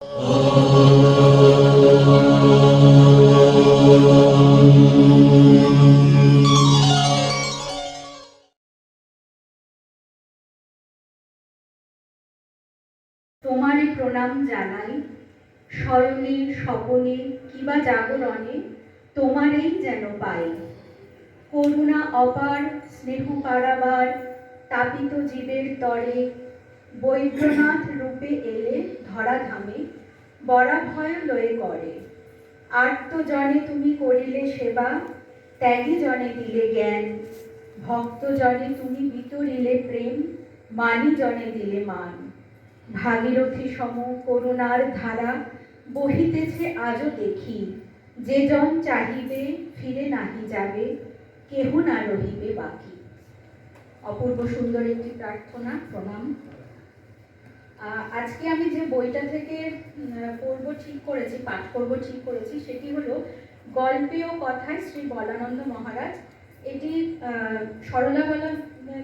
তোমারে প্রণাম জানাই। স্বয়নে স্বপনে, কিবা জাগরণে তোমারেই যেন পাই। করুণা অপার স্নেহ পারাবার তাপিত জীবের তরে বৈদ্যনাথ রূপে এলে ধরা ধামে বরা ভয় লয়ে করে আর্ত জনে তুমি করিলে সেবা, ত্যাগী জনে দিলে জ্ঞান, ভক্ত জনে তুমি বিতরিলে প্রেম, মানি জনে দিলে মান। ভাগীরথী সম করুণার ধারা বহিতেছে আজও দেখি, যে জন চাহিবে ফিরে নাহি যাবে, কেহ না রহিবে বাকি। অপূর্ব সুন্দর একটি প্রার্থনা, প্রণাম। আজকে আমি যে বইটা থেকে পড়ব ঠিক করেছি, পাঠ করব ঠিক করেছি, সেটি হলো গল্পে ও কথায় শ্রী বলানন্দ মহারাজ। এটি সরলা বলা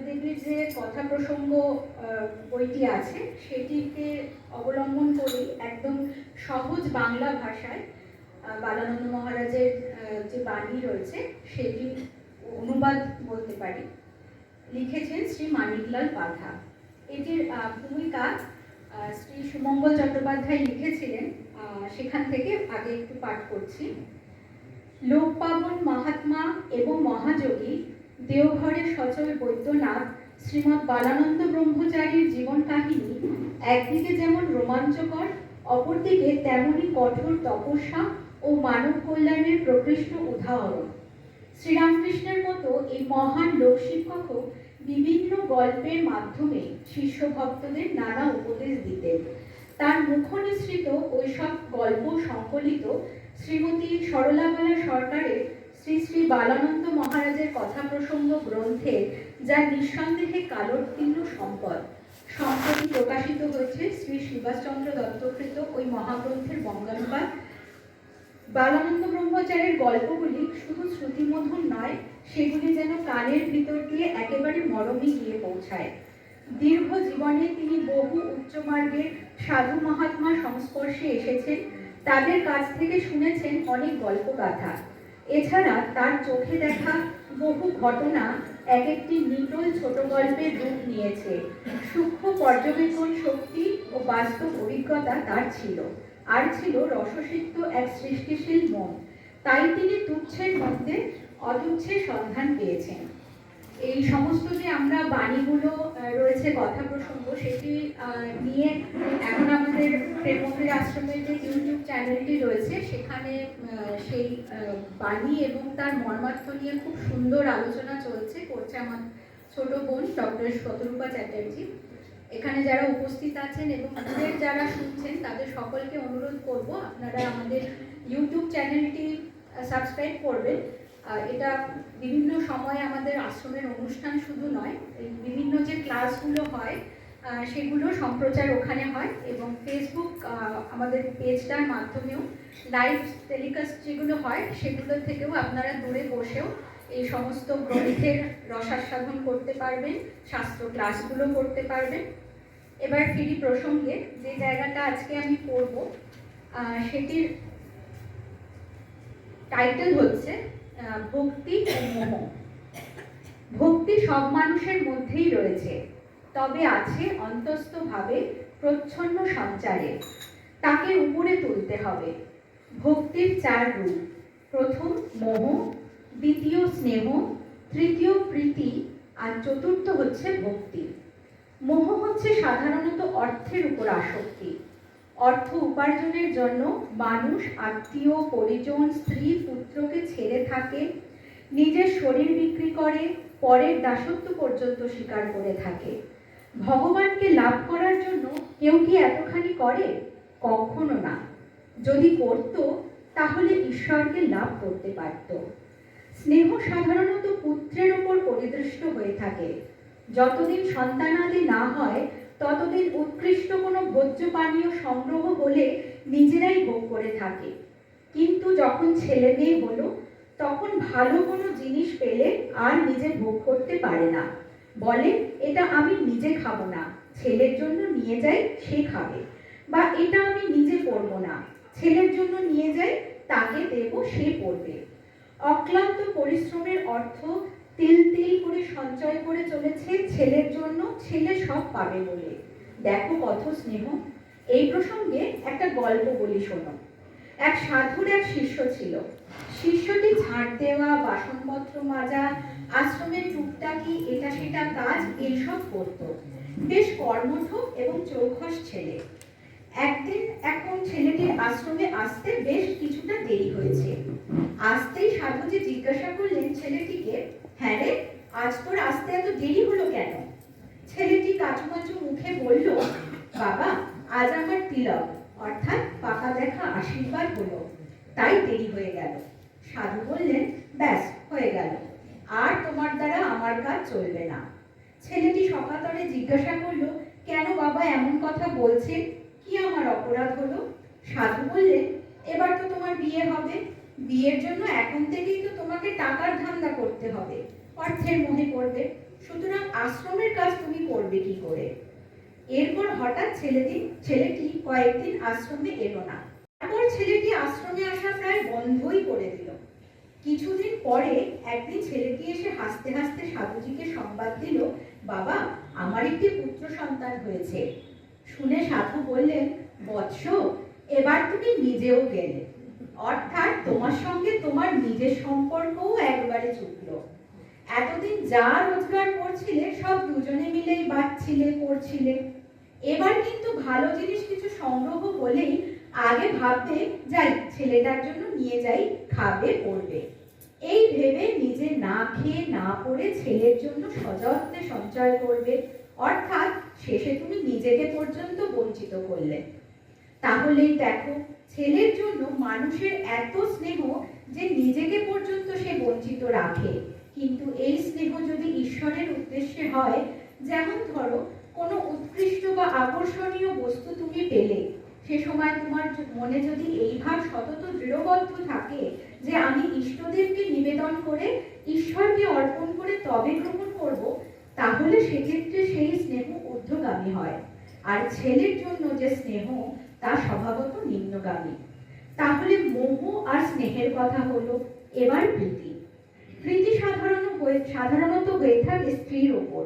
দেবীর যে কথা প্রসঙ্গ বইটি আছে, সেটিকে অবলম্বন করেই একদম সহজ বাংলা ভাষায় বালানন্দ মহারাজের যে বাণী রয়েছে সেটি অনুবাদ বলতে পারি। লিখেছেন শ্রী মানিকলাল পাঠা। এটির ভূমিকা শ্রী সুমঙ্গল চট্টোপাধ্যায় লিখেছিলেন সেখান থেকে আগে একটু পাঠ করছি। লোকপাবন মহাত্মা এবং মহাযোগী দেওঘরের সচল বৈদ্যনাথ, শ্রীমৎ বালানন্দ ব্রহ্মচারীর জীবন কাহিনী, একদিকে যেমন রোমাঞ্চকর, অপরদিকে তেমনই কঠোর তপস্যা ও মানব কল্যাণের প্রকৃষ্ট উদাহরণ। শ্রীরামকৃষ্ণের মতো এই মহান লোকশিক্ষকও বিভিন্ন গল্পের মাধ্যমে শিষ্য ভক্তদের নানা উপদেশ দিতেন। তার মুখনিসৃত ওইসব গল্প সংকলিত শ্রীমতী সরলাবালা সরকারের শ্রী শ্রী বালানন্দ মহারাজের কথা প্রসঙ্গ গ্রন্থে যা নিঃসন্দেহে কালোত্তীর্ণ সম্পদ। সম্প্রতি প্রকাশিত হয়েছে শ্রী সুভাষচন্দ্র দত্তকৃত ওই মহাগ্রন্থের বঙ্গানুবাদ বালানন্দ ব্রহ্মচারীর গল্পগুলি শুধু শ্রুতিমধুর নয়, সেগুলি যেন কানের ভিতর দিয়ে একেবারে মরমে গিয়ে পৌঁছায়। দীর্ঘ জীবনে তিনি বহু উচ্চমার্গের সাধু মহাত্মা সংস্পর্শে এসেছেন, তাদের কাছ থেকে শুনেছেন অনেক গল্পগাথা। এছাড়া তার চোখে দেখা বহু ঘটনা এক একটি নিটল ছোট গল্পের রূপ নিয়েছে। সূক্ষ্ম পর্যবেক্ষণ শক্তি ও বাস্তব অভিজ্ঞতা তার ছিল। আর ছিল রসসিক্ত এক সৃষ্টিশীল মন। তাই তিনি তুচ্ছের মধ্যে অতুচ্ছের সন্ধান পেয়েছেন। এই সমস্ত যে আমরা বাণীগুলো রয়েছে কথা প্রসঙ্গ, সেটি নিয়ে এখন আমাদের প্রেম মন্দির আশ্রমের যে ইউটিউব চ্যানেলটি রয়েছে, সেখানে সেই বাণী এবং তার মর্মার্থ নিয়ে খুব সুন্দর আলোচনা চলছে। করছে আমার ছোট বোন, ডক্টর শতরূপা চ্যাটার্জি। এখানে যারা উপস্থিত আছেন এবং দূরের যারা শুনছেন, তাদের সকলকে অনুরোধ করব, আপনারা আমাদের ইউটিউব চ্যানেলটি সাবস্ক্রাইব করবেন। এটা বিভিন্ন সময়ে আমাদের আশ্রমের অনুষ্ঠান শুধু নয় বিভিন্ন যে ক্লাসগুলো হয় সেগুলো সম্প্রচার ওখানে হয় এবং ফেসবুক আমাদের পেজটার মাধ্যমেও লাইভ টেলিকাস্ট যেগুলো হয়, সেগুলো থেকেও আপনারা দূরে বসেও এই সমস্ত গ্রন্থের রসাস্বাদন করতে পারবেন, শাস্ত্র ক্লাসগুলো করতে পারবেন। এবার ফিরি প্রসঙ্গে যে জায়গাটা আজকে আমি পড়ব সেটির টাইটেল হচ্ছে ভক্তি মোহ। ভক্তি সব মানুষের মধ্যেই রয়েছে, তবে আছে অন্তস্থভাবে প্রচ্ছন্ন সঞ্চারে। তাকে উপরে তুলতে হবে। ভক্তির চার রূপ, প্রথম মোহ, দ্বিতীয় স্নেহ, তৃতীয় প্রীতি, আর চতুর্থ হচ্ছে ভক্তি। মোহ হচ্ছে সাধারণত অর্থের উপর আসক্তি। অর্থ উপার্জনের জন্য মানুষ, আত্মীয়, পরিজন, স্ত্রী, পুত্রকে ছেড়ে থাকে, নিজের শরীর বিক্রি করে, পরের দাসত্ব পর্যন্ত স্বীকার করে থাকে। ভগবানকে লাভ করার জন্য কেউ কি এতখানি করে? কখনো না। যদি করত, তাহলে ঈশ্বরকে লাভ করতে পারত। স্নেহ সাধারণত পুত্রের ওপর পরিদৃষ্ট হয়ে থাকে। যতদিন সন্তানাদি না হয়, ততদিন উৎকৃষ্ট কোনো ভোজ্য পানীয় সংগ্রহ হলে নিজেরাই ভোগ করে থাকে। কিন্তু যখন ছেলে মেয়ে হলো, তখন ভালো কোনো জিনিস পেলে আর নিজে ভোগ করতে পারে না। বলে, এটা আমি নিজে খাব না। ছেলের জন্য নিয়ে যাই, সে খাবে। বা এটা আমি নিজে পরবো না। ছেলের জন্য নিয়ে যাই, তাকে দেব, সে পড়বে অক্লান্ত পরিশ্রমের অর্থ সঞ্চয় করে চলেছে ছেলের জন্য, ছেলে সব পাবে বলে। দেখো কত স্নেহ। এই প্রসঙ্গে একটা গল্প বলি শোনো। এক সাধুর এক শিষ্য ছিল। শিষ্যটি ঝাড় দেওয়া, বাসনপত্র মাজা আশ্রমের টুকটাকি, এটা সেটা কাজ, এইসব করত। বেশ কর্মঠ এবং চৌখস ছেলে। একদিন এখন ছেলেটির আশ্রমে আসতে বেশ কিছুটা দেরি হয়েছে। আসতেই সাধুজি জিজ্ঞাসা করলেন ছেলেটিকে হ্যাঁ রে আজ তোর আসতে এত দেরি হলো কেন? ছেলেটি কাচুমাচু মুখে বলল, বাবা, আজ আমার তিলক। অর্থাৎ পাকা দেখা আশীর্বাদ হলো। তাই দেরি হয়ে গেল। সাধু বললেন, ব্যাস, হয়ে গেল। আর তোমার দ্বারা আমার কাজ চলবে না। ছেলেটি সকাতরে জিজ্ঞাসা করল, কেন বাবা এমন কথা বলছেন কি আমার অপরাধ হলো? সাধু বললেন, এবার তো তোমার বিয়ে হবে। বিয়ের জন্য এখন থেকেই তো তোমাকে টাকার ধান্দা করতে হবে। অর্থের মনে পড়বে। সুতরাং আশ্রমের কাজ তুমি করবে কি করে? এরপর হঠাৎ ছেলেটি ছেলেটি কয়েকদিন আশ্রমে এলো না। তারপর ছেলেটি আশ্রমে আসা প্রায় বন্ধই করে দিল। কিছুদিন পরে একদিন ছেলেটি এসে হাসতে হাসতে সাধুজিকে সংবাদ দিল, বাবা, আমার একটি পুত্র সন্তান হয়েছে। শুনে সাধু বললেন, বৎস, এবার তুমি নিজেও গেলে। অর্থাৎ তোমার সঙ্গে তোমার নিজের সম্পর্কও একবারে চুকলো এতদিন যা রোজগার করছিলে, সব দুজনে মিলেই বাঁচছিলে, করছিলে। এবার কিন্তু ভালো জিনিস কিছু সংগ্রহ হলেই আগে ভাবতে যাই, ছেলেটার জন্য নিয়ে যাই, খাবে, পড়বে। এই ভেবে নিজে না খেয়ে না পড়ে ছেলের জন্য সযত্নে সঞ্চয় করবে। অর্থাৎ শেষে তুমি নিজেকে পর্যন্ত বঞ্চিত করলে। তাহলেই দেখো, ছেলের জন্য মানুষের এত স্নেহ যে নিজেকে পর্যন্ত সে বঞ্চিত রাখে। কিন্তু এই স্নেহ যদি ঈশ্বরের উদ্দেশ্যে হয়, যেমন ধরো, কোনো উৎকৃষ্ট বা আকর্ষণীয় বস্তু তুমি পেলে, সে সময় তোমার মনে যদি এই ভাব সতত দৃঢ়বদ্ধ থাকে যে আমি ইষ্টদেবকে নিবেদন করে ঈশ্বরকে অর্পণ করে তবে গ্রহণ করব, তাহলে সেক্ষেত্রে সেই স্নেহ ঊর্ধ্বগামী হয়। আর ছেলের জন্য যে স্নেহ, তা স্বভাবত নিম্নগামী। তাহলে মোহ আর স্নেহের কথা হলো এবার প্রীতি। প্রীতি সাধারণ হয়ে, সাধারণত হয়ে থাকে স্ত্রীর ওপর।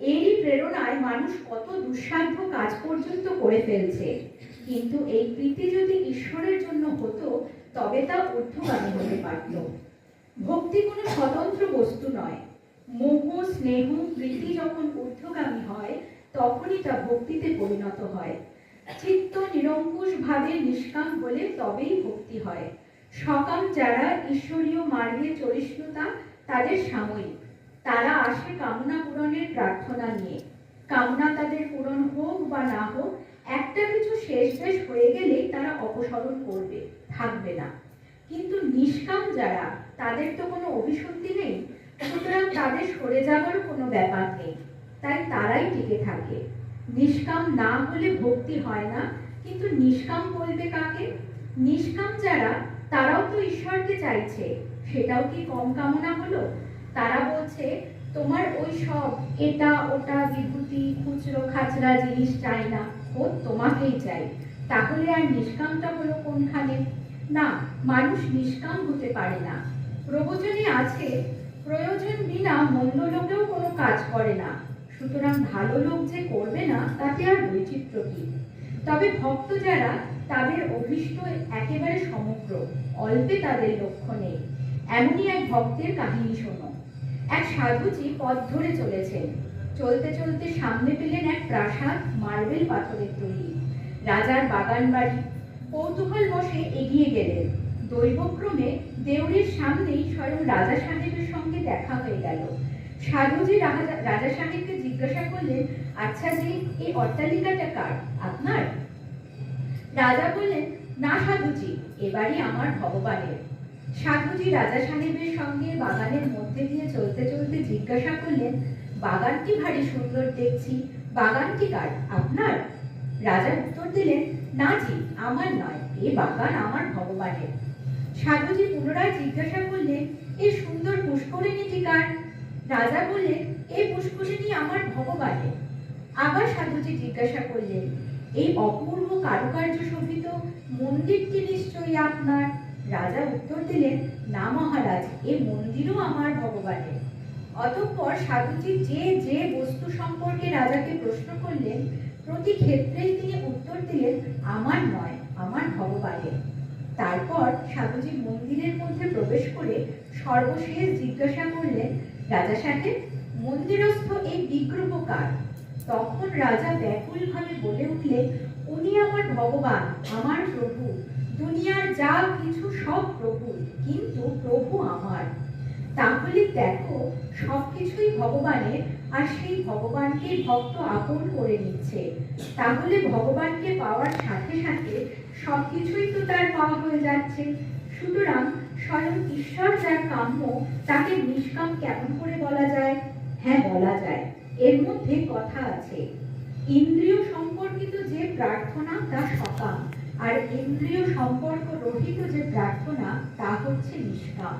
এরই প্রেরণায় মানুষ কত দুঃসাধ্য কাজ পর্যন্ত করে ফেলছে। কিন্তু এই প্রীতি যদি ঈশ্বরের জন্য হতো, তবে তা ঊর্ধ্বগামী হতে পারত। ভক্তি কোনো স্বতন্ত্র বস্তু নয়। মোহ, স্নেহ, প্রীতি যখন ঊর্ধ্বগামী হয়, তখনই তা ভক্তিতে পরিণত হয়। চিত্ত নিরঙ্কুশ ভাবে নিষ্কাম হলে তবেই ভক্তি হয়। সকাম যারা ঈশ্বরীয় মার্গে চরিষ্ণুতা, তাদের সাময়িক। তারা আসে কামনা পূরণের প্রার্থনা নিয়ে। কামনা তাদের পূরণ হোক বা না হোক, একটা কিছু শেষ বেশ হয়ে গেলেই তারা অপসরণ করবে, থাকবে না। কিন্তু নিষ্কাম যারা, তাদের তো কোনো অভিসন্ধি নেই। সুতরাং তাদের সরে যাওয়ারও কোনো ব্যাপার নেই। তাই তারাই টিকে থাকে। নিষ্কাম না হলে ভক্তি হয় না, কিন্তু নিষ্কাম বলবে কাকে? নিষ্কাম যারা তারাও তো ঈশ্বরকে চাইছে। সেটাও কি কম কামনা হলো? তারা বলছে, তোমার ওই সব এটা, ওটা, বিভূতি, খুচরো, খাচরা জিনিস চাই না। ও তোমাকেই চাই। তাহলে আর নিষ্কামটা হলো কোনখানে? না, মানুষ নিষ্কাম হতে পারে না। প্রবচনে আছে, প্রয়োজন বিনা মন্দ লোকেও কোনো কাজ করে না। সুতরাং ভালো লোক যে করবে না, তাতে আর বৈচিত্র্য কি? তবে ভক্ত যারা তাদের অভিষ্ট একেবারে সমগ্র, অল্পে তাদের লক্ষ্য নেই। এমনই এক ভক্তের কাহিনী শোনো। এক সাধুজি পথ ধরে চলেছেন। চলতে চলতে সামনে পেলেন এক প্রাসাদ মার্বেল পাথরের তৈরি। রাজার বাগান বাড়ি। কৌতূহল বসে এগিয়ে গেলেন। দৈবক্রমে দেউড়ির সামনেই স্বয়ং রাজা সাহেবের সঙ্গে দেখা হয়ে গেল। সাধুজি রাজা সাহেবকে জিজ্ঞাসা করলেন আচ্ছা জি এই অট্টালিকাটা কার? আপনার? রাজা বললেন, না সাধুজি, এবারই আমার ভগবানের। সাধুজি রাজা সাহেবের সঙ্গে বাগানের মধ্যে দিয়ে চলতে চলতে জিজ্ঞাসা করলেন বাগানটি ভারী সুন্দর দেখছি? বাগানটি কার? আপনার? রাজা উত্তর দিলেন, না জি, আমার নয়, এ বাগান আমার ভগবানের। সাধুজি পুনরায় জিজ্ঞাসা করলেন, এ সুন্দর পুষ্করিণীটি কার? রাজা বললেন এই পুষ্করিণী আমার ভগবানের। আবার সাধুজি জিজ্ঞাসা করলেন এই অপূর্ব কারুকার্য শোভিত মন্দিরটি নিশ্চয়ই আপনার? রাজা উত্তর দিলেন, না মহারাজ, এ মন্দিরও আমার ভগবানের। অতঃপর সাধুজি যে যে বস্তু সম্পর্কে রাজাকে প্রশ্ন করলেন, প্রতি ক্ষেত্রেই তিনি উত্তর দিলেন, আমার নয়, আমার ভগবানের। তারপর সাধুজি মন্দিরের মধ্যে প্রবেশ করে সর্বশেষ জিজ্ঞাসা করলেন, রাজা সাহেব, মন্দিরস্থ এই বিগ্রহ কার? তখন রাজা ব্যাকুলভাবে বলে উঠলেন, উনি আমার ভগবান, আমার প্রভু। দুনিয়ার যা কিছু সব প্রভু, কিন্তু প্রভু আমার। তাহলে দেখো, সবকিছুই ভগবানের, আর সেই ভগবানকে ভক্ত আপন করে নিচ্ছে। তাহলে ভগবানকে পাওয়ার সাথে সাথে সবকিছুই তো তার পাওয়া হয়ে যাচ্ছে। সুতরাং স্বয়ং ঈশ্বর যার কাম্য, তাকে নিষ্কাম কেমন করে বলা যায়? হ্যাঁ বলা যায়। এর মধ্যে কথা আছে। ইন্দ্রিয় সম্পর্কিত যে প্রার্থনা, তা সকাম। আর ইন্দ্রিয় সম্পর্ক রহিত যে প্রার্থনা, তা হচ্ছে নিষ্কাম।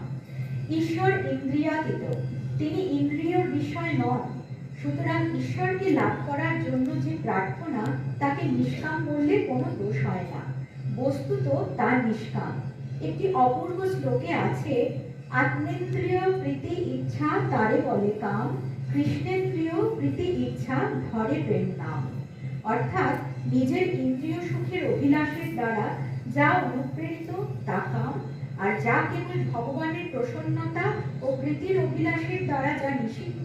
ঈশ্বর ইন্দ্রিয়াতীত। তিনি ইন্দ্রিয়র বিষয় নন। সুতরাং ঈশ্বরকে লাভ করার জন্য যে প্রার্থনা, তাকে নিষ্কাম বললে কোনো দোষ হয় না। বস্তুত তা নিষ্কাম। একটি অপূর্ব শ্লোকে আছে, আত্মেন্দ্রিয় প্রীতি ইচ্ছা তারে বলে কাম কৃষ্ণেন্দ্রিয় প্রীতি ইচ্ছা, ধরে প্রেম নাম। অর্থাৎ নিজের ইন্দ্রিয় সুখের অভিলাষের দ্বারা যা অনুপ্রেরিত, তা কাম, আর যা কেবল ভগবানের প্রসন্নতা ও প্রীতির অভিলাষের দ্বারা যা নিষিদ্ধ,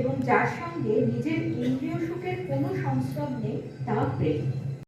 এবং যার সঙ্গে নিজের ইন্দ্রিয় সুখের কোনো সংস্রব নেই, তা প্রেম।